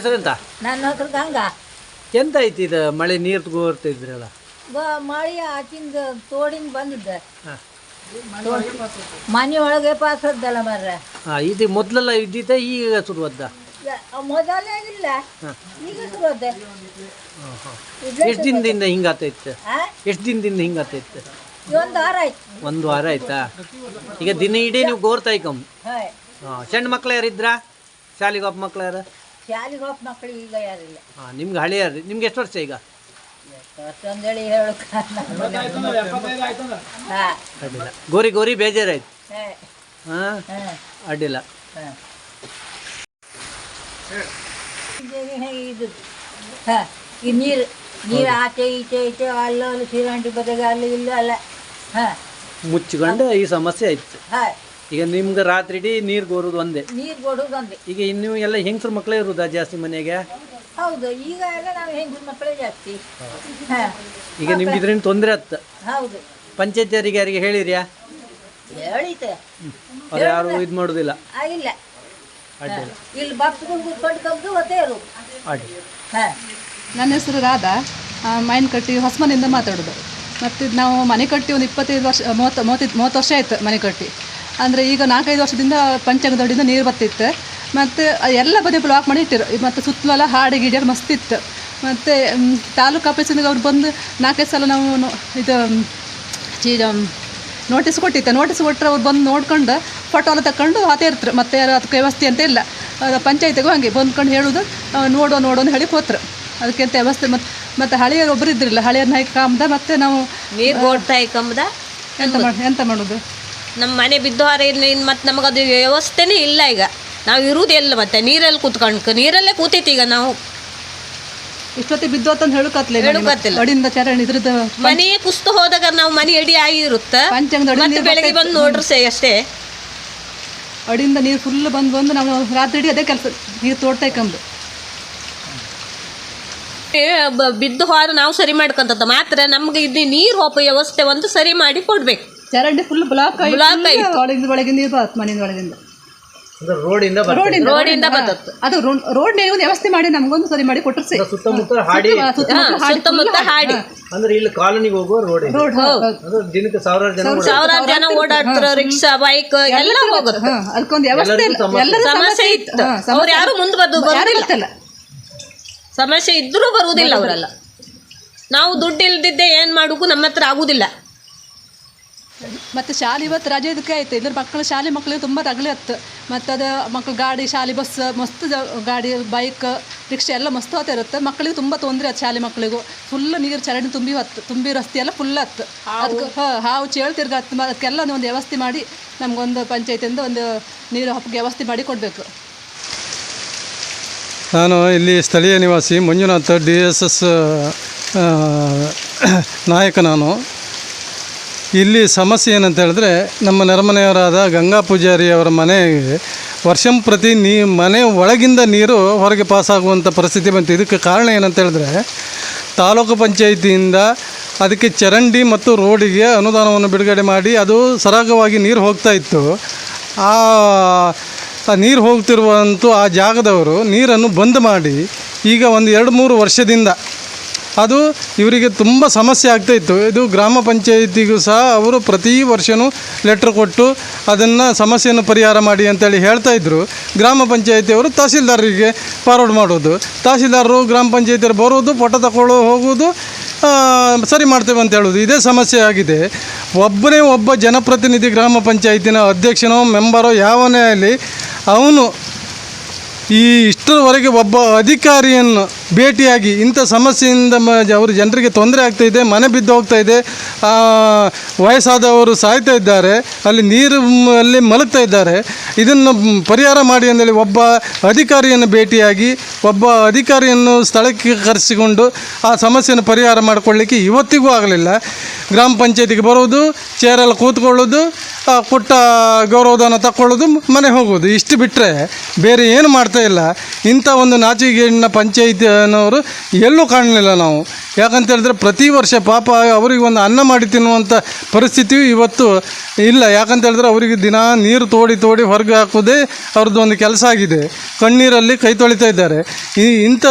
ಹೆಸರೆಂತ ನನ್ನ ಹೆಸರು ಗಂಗಾ. ಎಂತ ಐತಿ ಇದು ಮಳೆ ನೀರು ತಗೋರ್ತಿದ್ರಲ್ಲ ಬ ಮಳೆ ಆಚಿಂದ ತೋಡಿಂದ ಬಂದಿದ್ದ. ಮನೆ ಒಳಗೆ ಪಾಸ್ ಹದ್ದಲ್ಲ ಮರ್ರೆ. ಹಾಂ ಇದು ಮೊದಲೆಲ್ಲ ಇದ್ದಿದ್ದ ಈಗ ಶುರುವದ್ದ? ಮೊದಲೇ ಇಲ್ಲ. ಈಗ ಶುರುವಾದೆ ಎಷ್ಟು ದಿನದಿಂದ ಹಿಂಗಾತೈತೆ ಎಷ್ಟು ದಿನದಿಂದ ಹಿಂಗಾತೈತೆ ಒಂದು ವಾರ ಆಯ್ತು. ಒಂದು ವಾರ ಆಯ್ತಾ? ಈಗ ದಿನ ಇಡೀ ನೀವು ಗೋರ್ತಾಯ್ಕಂ. ಹಾಯ್. ಹಾಂ ಸಣ್ಣ ಮಕ್ಳು ಯಾರಿದ್ರ? ಶಾಲೆಗೆ ಒಬ್ಬ ಮಕ್ಳು ಯಾರು? ಶಾಲೆಗೆ ಹೋಗಿ ಮಕ್ಕಳು ಈಗ ಯಾರಿಲ್ಲ. ಹಾಂ ನಿಮ್ಗೆ ಹಳೆಯಾರ ನಿಮ್ಗೆ ಎಷ್ಟು ವರ್ಷ ಈಗ? ಅಷ್ಟೊಂದೇಳಿ ಹೇಳಕ್ ಹಾ. ಅಡ್ಡಿಲ್ಲ. ಗೋರಿ ಗೋರಿ ಬೇಜಾರಾಯ್ತು. ಹೇ. ಅಡ್ಡಿಲ್ಲ. ಹಾಂ. ಇದು? ಹಾ ಈ ನೀರು. ನೀರು ಆಚೆ ಈಚೆ ಈಚೆ ಅಲ್ಲ ಅಲ್ಲಿ ಶ್ರೀರಂಟಿ ಬದಗೆ ಅಲ್ಲಿ ಇಲ್ಲ ಅಲ್ಲ. ಹಾಂ. ಮುಚ್ಚಿಕೊಂಡು ಈ ಸಮಸ್ಯೆ ಆಯ್ತು. ಹಾ. ಈಗ ನಿಮ್ಗೆ ರಾತ್ರಿ ಇಡೀ ನೀರು ಗೋರೋದು ಒಂದೇ? ನೀರು ಕೊಡೋದಂದೆ ಈಗ ಇನ್ನು ಎಲ್ಲ ಹೆಂಗಸ್ರ ಮಕ್ಕಳೇ ಇರುದಾ ಜಾಸ್ತಿ ಮನೆಗೆ? ಹೌದು ಈಗ ಎಲ್ಲ ನಾವು ಮಕ್ಕಳೇ ಜಾಸ್ತಿ. ಹಾ. ಈಗ ನಿಮ್ಗೆ ಇದರಿಂದ ತೊಂದರೆ ಆತ್ತ ಹೌದು. ಪಂಚಾಯತಿಯರಿಗೆ ಯಾರಿಗೆ ಹೇಳಿರ್ಯಾ ಹೇಳಿತೆ ಅವ್ರು ಯಾರು ಇದು ಮಾಡೋದಿಲ್ಲ. ಆಗಿಲ್ಲ ಅಡ್ಡಿಲ್ಲ ಇಲ್ಲಿ. ಭಕ್ತರು ಕೂತ್ಕೊಂಡು ಕಬ್ದು ಅಡ್ಡಿ ಹಾ. ನನ್ನ ಹೆಸರು ರಾಧಾ. ಮೈನ್ ಕಟ್ಟಿ ಹೊಸಮನಿಂದ ಮಾತಾಡೋದು. ಮತ್ತು ಇದು ನಾವು ಮನೆ ಕಟ್ಟಿ ಒಂದು ಇಪ್ಪತ್ತೈದು ವರ್ಷ ಮೂವತ್ತು ಮೂವತ್ತೈದು ಮೂವತ್ತು ವರ್ಷ ಆಯಿತು ಮನೆ ಕಟ್ಟಿ. ಅಂದರೆ ಈಗ ನಾಲ್ಕೈದು ವರ್ಷದಿಂದ ಪಂಚಾಂಗದೊಡ್ಡಿಂದ ನೀರು ಬರ್ತಿತ್ತು. ಮತ್ತು ಎಲ್ಲ ಬದಿ ಬ್ಲಾಕ್ ಮಾಡಿ ಇಟ್ಟಿರು. ಮತ್ತು ಸುತ್ತಲೆಲ್ಲ ಹಾಡು ಗಿಡ ಮಸ್ತಿತ್ತು ಮತ್ತು ತಾಲೂಕು ಆಫೀಸಿಂದ ಅವ್ರು ಬಂದು ನಾಲ್ಕೈದು ಸಲ ನಾವು ಇದು ಚೀ ನೋಟಿಸ್ ಕೊಟ್ಟಿತ್ತು. ನೋಟಿಸ್ ಕೊಟ್ಟರೆ ಅವ್ರು ಬಂದು ನೋಡ್ಕೊಂಡು ಫೋಟೋ ಎಲ್ಲ ತಗೊಂಡು ಅದೇ ಇರ್ತರು. ಮತ್ತೆ ಯಾರು ಅದಕ್ಕೆ ವ್ಯವಸ್ಥೆ ಅಂತ ಇಲ್ಲ. ಪಂಚಾಯತಿಗೂ ಹಂಗೆ ಬಂದ್ಕೊಂಡು ಹೇಳೋದು ನೋಡೋ ನೋಡೋ ಅಂತ ಹೇಳಿ ಹೋತ್ರು. ಅದಕ್ಕಿಂತ ವ್ಯವಸ್ಥೆ ಮತ್ತು ಮತ್ತು ಹಳೆಯರು ಒಬ್ಬರು ಇದ್ರಲ್ಲ. ಹಳೆಯ ನಾಯಕ ಕಾಮ್ದ ಮತ್ತೆ ನಾವು ನೀರು ಓಡ್ತಾ ಕಂಬದ? ಎಂತ ಮಾಡಿ ಎಂತ ಮಾಡೋದು? ನಮ್ಮ ಮನೆ ಬಿದ್ದು ಹಾರ ಇನ್ನು ಮತ್ತು ನಮಗದು ವ್ಯವಸ್ಥೆನೇ ಇಲ್ಲ ಈಗ. ನಾವು ಇರುವುದು ಎಲ್ಲ ಮತ್ತೆ ನೀರಲ್ಲಿ ಕೂತ್ಕೊಂಡು ನೀರಲ್ಲೇ ಕೂತೈತಿ ಈಗ ನಾವು. ಇಷ್ಟೊತ್ತಿಗೆ ಬಿದ್ದು ಅಂತ ಹೇಳಕತ್ಲೆ ಹೇಳುಕತ್ತಿಲ್ಲ. ಅಡಿಂದ ಚರಣ ಇದ್ರದ್ದು ಮನೆ ಕುಸ್ತು ಹೋದಾಗ ನಾವು ಮನೆ ಅಡಿ ಆಗಿರುತ್ತೆ. ಮತ್ತೆ ಬೆಳಗ್ಗೆ ಬಂದು ನೋಡ್ರಿ ಸೇ ಅಷ್ಟೇ. ಅಡಿಯಿಂದ ನೀರು ಫುಲ್ ಬಂದು ಬಂದು ನಾವು ರಾತ್ರಿ ಇಡೀ ಅದೇ ಕೆಲಸ ನೀರು ಬ- ಬಿದ್ದು ಹಾರ ನಾವು ಸರಿ ಮಾಡ್ಕೊಂತದ್ದು. ಮಾತ್ರ ನಮ್ಗೆ ಇದು ನೀರು ಹೋಪ ವ್ಯವಸ್ಥೆ ಒಂದು ಸರಿ ಮಾಡಿ ಕೊಡ್ಬೇಕು. ಚರಂಡಿ ಫುಲ್ ಬ್ಲಾಕ್ ಆಯ್ತು. ಒಳಗಿಂದ ಒಳಗೆ ನೀರು ಬರುತ್ತೆ ಮನೆಯಿಂದ ಒಳಗಿಂದ. ಅಂದ್ರೆ ರೋಡಿಂದ ಬರ್ತದೆ. ರೋಡಿಂದ ರೋಡಿಂದ ಬರ್ತದೆ. ಅದು ರೋಡ್ ಒಂದು ವ್ಯವಸ್ಥೆ ಮಾಡಿ ನಮಗೊಂದು ಸರಿ ಮಾಡಿ ಕೊಟ್ಟರೆ ಸಿ ಸುತ್ತಮುತ್ತ ಹಾಡಿ ಹಾ, ಸುತ್ತಮುತ್ತ ಹಾಡಿ. ಅಂದ್ರೆ ಇಲ್ಲಿ ಕಾಲೋನಿಗೆ ಹೋಗುವ ರೋಡ್ ಇದೆ. ರೋಡ್ ಅದು ದಿನಕ್ಕೆ ಸಾವಿರಾರು ಜನ ಓಡಾಡ್ತಾರೆ. ಸಾವಿರಾರು ಜನ ಓಡಾಡ್ತಾರ ರಿಕ್ಷಾ ಬೈಕ್ ಎಲ್ಲ ಹೋಗುತ್ತೆ. ಅದಕ್ಕೊಂದು ವ್ಯವಸ್ಥೆ ಇಲ್ಲ. ಎಲ್ಲರೂ ಸಮಸ್ಯೆ ಇತ್ತು. ಹಾ, ಅವ್ರು ಯಾರು ಮುಂದೆ ಬದ್ದು ಯಾರು ಬರುದಿಲ್ಲ. ಗೊತ್ತಿಲ್ಲ ಸಮಸ್ಯೆ ಇದ್ರೂ ಬರುವುದಿಲ್ಲ ಅವರೆಲ್ಲ. ನಾವು ದುಡ್ಡು ಇಲ್ದಿದ್ದೆ ಏನ್ ಮಾಡಕ್ಕೂ ನಮ್ಮ ಹತ್ರ ಆಗುದಿಲ್ಲ ಮತ್ತೆ ಶಾಲೆ ಇವತ್ತು ರಜೆ ಇದಕ್ಕೆ ಆಯ್ತು. ಇದ್ರ ಮಕ್ಕಳು ಶಾಲೆ ಮಕ್ಕಳಿಗೆ ತುಂಬ ತಗಲಿ ಹತ್ತು. ಮತ್ತು ಅದು ಮಕ್ಕಳು ಗಾಡಿ ಶಾಲೆ ಬಸ್ ಮಸ್ತ್ ಗಾಡಿ ಬೈಕ್ ರಿಕ್ಷಾ ಎಲ್ಲ ಮಸ್ತ್ ಹೋಗ್ತಾ ಇರುತ್ತೆ. ಮಕ್ಕಳಿಗೆ ತುಂಬ ತೊಂದರೆ ಆಯ್ತು ಶಾಲೆ ಮಕ್ಕಳಿಗೂ ಫುಲ್ ನೀರು ಚರಂಡಿ ತುಂಬಿ ಹತ್ತು. ತುಂಬಿ ರಸ್ತೆ ಎಲ್ಲ ಫುಲ್ ಹತ್ತು. ಅದಕ್ಕೆ ಹಾಂ ಹಾವು ಚೇಳು ತಿರ್ಗ ಹತ್ತು ಮ- ಅದಕ್ಕೆಲ್ಲ ಒಂದು ವ್ಯವಸ್ಥೆ ಮಾಡಿ ನಮಗೊಂದು ಪಂಚಾಯತಿಯಿಂದ ಒಂದು ನೀರು ಹಬ್ಬಕ್ಕೆ ವ್ಯವಸ್ಥೆ ಮಾಡಿ ಕೊಡಬೇಕು. ನಾನು ಇಲ್ಲಿ ಸ್ಥಳೀಯ ನಿವಾಸಿ ಮಂಜುನಾಥ್ ಡಿ ಎಸ್ ಎಸ್ ನಾಯಕ ನಾನು. ಇಲ್ಲಿ ಸಮಸ್ಯೆ ಏನಂತ ಹೇಳಿದ್ರೆ, ನಮ್ಮ ನೆರೆಮನೆಯವರಾದ ಗಂಗಾ ಪೂಜಾರಿ ಅವರ ಮನೆಗೆ ವರ್ಷಂ ಪ್ರತಿ ನೀ, ಮನೆ ಒಳಗಿಂದ ನೀರು ಹೊರಗೆ ಪಾಸಾಗುವಂಥ ಪರಿಸ್ಥಿತಿ ಬಂತು. ಇದಕ್ಕೆ ಕಾರಣ ಏನಂತ ಹೇಳಿದ್ರೆ, ತಾಲೂಕು ಪಂಚಾಯಿತಿಯಿಂದ ಅದಕ್ಕೆ ಚರಂಡಿ ಮತ್ತು ರೋಡಿಗೆ ಅನುದಾನವನ್ನು ಬಿಡುಗಡೆ ಮಾಡಿ, ಅದು ಸರಾಗವಾಗಿ ನೀರು ಹೋಗ್ತಾ ಇತ್ತು. ಆ ನೀರು ಹೋಗ್ತಿರುವಂತೂ ಆ ಜಾಗದವರು ನೀರನ್ನು ಬಂದ್ ಮಾಡಿ, ಈಗ ಒಂದು ಎರಡು ಮೂರು ವರ್ಷದಿಂದ ಅದು ಇವರಿಗೆ ತುಂಬ ಸಮಸ್ಯೆ ಆಗ್ತಾ ಇತ್ತು. ಇದು ಗ್ರಾಮ ಪಂಚಾಯಿತಿಗೂ ಸಹ ಅವರು ಪ್ರತಿ ವರ್ಷವೂ ಲೆಟ್ರ್ ಕೊಟ್ಟು ಅದನ್ನು ಸಮಸ್ಯೆಯನ್ನು ಪರಿಹಾರ ಮಾಡಿ ಅಂತೇಳಿ ಹೇಳ್ತಾ ಇದ್ದರು ಗ್ರಾಮ ಪಂಚಾಯಿತಿಯವರು ತಹಸೀಲ್ದಾರರಿಗೆ ಫಾರ್ವರ್ಡ್ ಮಾಡೋದು ತಹಸೀಲ್ದಾರರು ಗ್ರಾಮ ಪಂಚಾಯಿತಿಯವರು ಬರೋದು ಫೋಟೋ ತಗೊಳ್ಳೋ ಹೋಗೋದು ಸರಿ ಮಾಡ್ತೇವೆ ಅಂತ ಹೇಳೋದು ಇದೇ ಸಮಸ್ಯೆ ಆಗಿದೆ. ಒಬ್ಬನೇ ಒಬ್ಬ ಜನಪ್ರತಿನಿಧಿ ಗ್ರಾಮ ಪಂಚಾಯಿತಿನ ಅಧ್ಯಕ್ಷನೋ ಮೆಂಬರೋ ಯಾವನೇ ಆಗಲಿ, ಅವನು ಈ ಇಷ್ಟರವರೆಗೆ ಒಬ್ಬ ಅಧಿಕಾರಿಯನ್ನು ಭೇಟಿಯಾಗಿ ಇಂಥ ಸಮಸ್ಯೆಯಿಂದ ಮ ಅವರು ಜನರಿಗೆ ತೊಂದರೆ ಆಗ್ತಾಯಿದೆ ಮನೆ ಬಿದ್ದು ಹೋಗ್ತಾ ಇದೆ ವಯಸ್ಸಾದವರು ಸಾಯ್ತಾ ಇದ್ದಾರೆ, ಅಲ್ಲಿ ನೀರು ಅಲ್ಲಿ ಮಲಗ್ತಾ ಇದ್ದಾರೆ. ಇದನ್ನು ಪರಿಹಾರ ಮಾಡಿ ಅಂದೇಳಿ ಒಬ್ಬ ಅಧಿಕಾರಿಯನ್ನು ಭೇಟಿಯಾಗಿ ಒಬ್ಬ ಅಧಿಕಾರಿಯನ್ನು ಸ್ಥಳಕ್ಕೆ ಕರೆಸಿಕೊಂಡು ಆ ಸಮಸ್ಯೆಯನ್ನು ಪರಿಹಾರ ಮಾಡಿಕೊಳ್ಳಿಕ್ಕೆ ಇವತ್ತಿಗೂ ಆಗಲಿಲ್ಲ. ಗ್ರಾಮ ಪಂಚಾಯತಿಗೆ ಬರೋದು ಚೇರಲ್ಲಿ ಕೂತ್ಕೊಳ್ಳೋದು ಕೊಟ್ಟ ಗೌರವಧನ ತಗೊಳ್ಳೋದು ಮನೆ ಹೋಗೋದು ಇಷ್ಟು ಬಿಟ್ಟರೆ ಬೇರೆ ಏನು ಮಾಡ್ತಾ ಇಲ್ಲ. ಇಂಥ ಒಂದು ನಾಚಿಕೆಗೇಡಿನ ಪಂಚಾಯಿತಿ ಅನ್ನೋರು ಎಲ್ಲೂ ಕಾಣಲಿಲ್ಲ ನಾವು. ಯಾಕಂತ ಹೇಳಿದ್ರೆ ಪ್ರತಿ ವರ್ಷ ಪಾಪ ಅವರಿಗೆ ಒಂದು ಅನ್ನ ಮಾಡಿ ತಿನ್ನುವಂಥ ಪರಿಸ್ಥಿತಿಯು ಇವತ್ತು ಇಲ್ಲ. ಯಾಕಂತ ಹೇಳಿದ್ರೆ ಅವರಿಗೆ ದಿನ ನೀರು ತೋಡಿ ತೋಡಿ ಹೊರಗೆ ಹಾಕೋದೇ ಅವ್ರದ್ದು ಒಂದು ಕೆಲಸ ಆಗಿದೆ. ಕಣ್ಣೀರಲ್ಲಿ ಕೈ ತೊಳಿತಾ ಇದ್ದಾರೆ. ಈ ಇಂಥ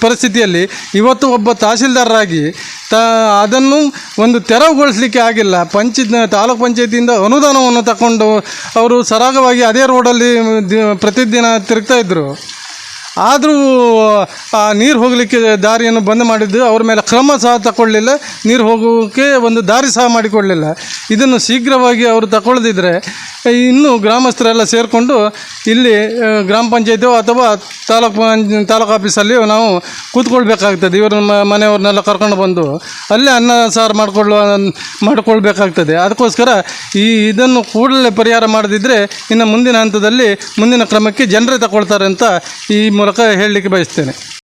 ಪರಿಸ್ಥಿತಿಯಲ್ಲಿ ಇವತ್ತು ಒಬ್ಬ ತಹಸೀಲ್ದಾರರಾಗಿ ತ, ಅದನ್ನು ಒಂದು ತೆರವುಗೊಳಿಸಲಿಕ್ಕೆ ಆಗಿಲ್ಲ. ಪಂಚ, ತಾಲೂಕು ಪಂಚಾಯತಿಯಿಂದ ಅನುದಾನವನ್ನು ತಗೊಂಡು ಅವರು ಸರಾಗವಾಗಿ ಅದೇ ರೋಡಲ್ಲಿ ಪ್ರತಿದಿನ ತಿರುಗ್ತಾ ಇದ್ದರು ಆದರೂ, ಆ, ನೀರು ಹೋಗಲಿಕ್ಕೆ ದಾರಿಯನ್ನು ಬಂದ್ ಮಾಡಿದ್ದು ಅವ್ರ ಮೇಲೆ ಕ್ರಮ ಸಹ ತಗೊಳ್ಳಿಲ್ಲ ನೀರು ಹೋಗೋಕ್ಕೆ ಒಂದು ದಾರಿ ಸಹ ಮಾಡಿಕೊಡಲಿಲ್ಲ ಇದನ್ನು ಶೀಘ್ರವಾಗಿ ಅವರು ತಗೊಳ್ಳದಿದ್ದರೆ ಇನ್ನು ಗ್ರಾಮಸ್ಥರೆಲ್ಲ ಸೇರಿಕೊಂಡು ಇಲ್ಲಿ ಗ್ರಾಮ ಪಂಚಾಯತಿ ಅಥವಾ ತಾಲೂಕು ತಾಲೂಕು ಆಫೀಸಲ್ಲಿ ನಾವು ಕೂತ್ಕೊಳ್ಬೇಕಾಗ್ತದೆ. ಇವರು ಮ- ಮನೆಯವ್ರನ್ನೆಲ್ಲ ಕರ್ಕೊಂಡು ಬಂದು ಅಲ್ಲೇ ಅನ್ನ ಸಾರು ಮಾಡಿಕೊಳ್ಳುವ, ಮಾಡಿಕೊಳ್ಬೇಕಾಗ್ತದೆ. ಅದಕ್ಕೋಸ್ಕರ ಈ ಇದನ್ನು ಕೂಡಲೇ ಪರಿಹಾರ ಮಾಡದಿದ್ದರೆ ಇನ್ನು ಮುಂದಿನ ಹಂತದಲ್ಲಿ ಮುಂದಿನ ಕ್ರಮಕ್ಕೆ ಜನರೇ ತಗೊಳ್ತಾರೆ ಅಂತ ಈ ಮೂಲಕ ಹೇಳಲಿಕ್ಕೆ ಬಯಸ್ತೇನೆ.